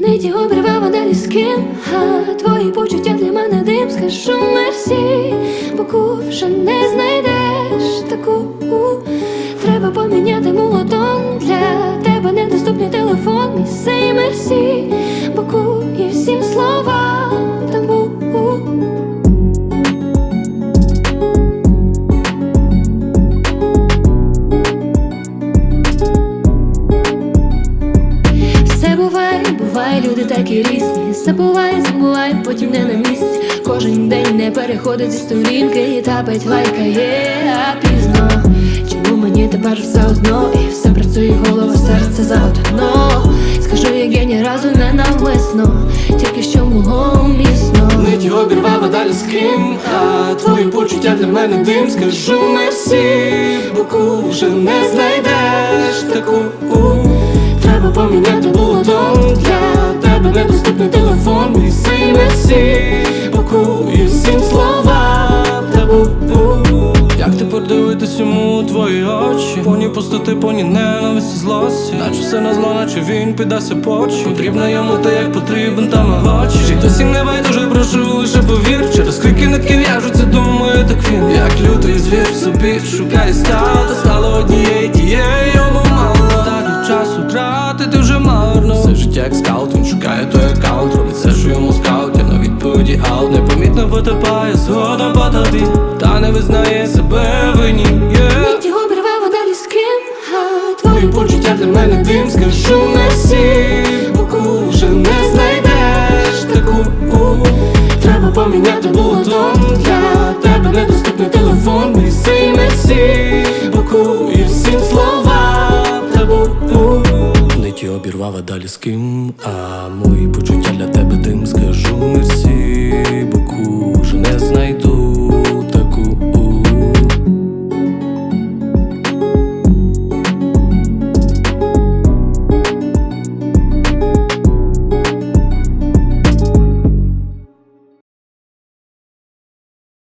Ниті обривав далі з ким, а твої почуття для мене дим, скажу мерсі, бо вже не знайдеш. Таку. Треба поміняти молотон для тебе недоступний телефон, мій сей мерсі, боку і всім словам люди різні. Забуває, забуває, потім не на місці. Кожен день не переходить зі сторінки і тапить лайкає, а пізно. Чому мені тепер все одно? І все працює голова, серце заодно. Скажу, як я ні разу не навмисно, тільки що мого умісно. Миті обірвав, далі з ким, а твої почуття для мене дим, скажу мерсі, боку вже не знайдеш таку. Треба поміняти булотон тепер дивитись йому у твої очі? Поні пустоти, поні ненависті злості. Наче все на зло, наче він піддасть почі Потрібно йому те, як потрібен тамагочі Жить досі не байдуже, прошу лише повір. Через крики нитки в'яжуться, думаю, так він. Як лютий звір собі шукає стало Стало однією тією йому мало. Так і часу тратити вже марно. Все життя як скаут, він шукає той аккаунт. Робить все, що йому скаут, я на відповіді аут Непомітно потопає, згодом по тобі Та не визнає себе винні Твої почуття для мене дим, скажу мерсі Боку вже не знайдеш таку. Треба поміняти булотон для тебе недоступний телефон. Мій сей мерсі Боку і всім словам табу Ниті обірвав, а далі з ким, а мої почуття для тебе дим, скажу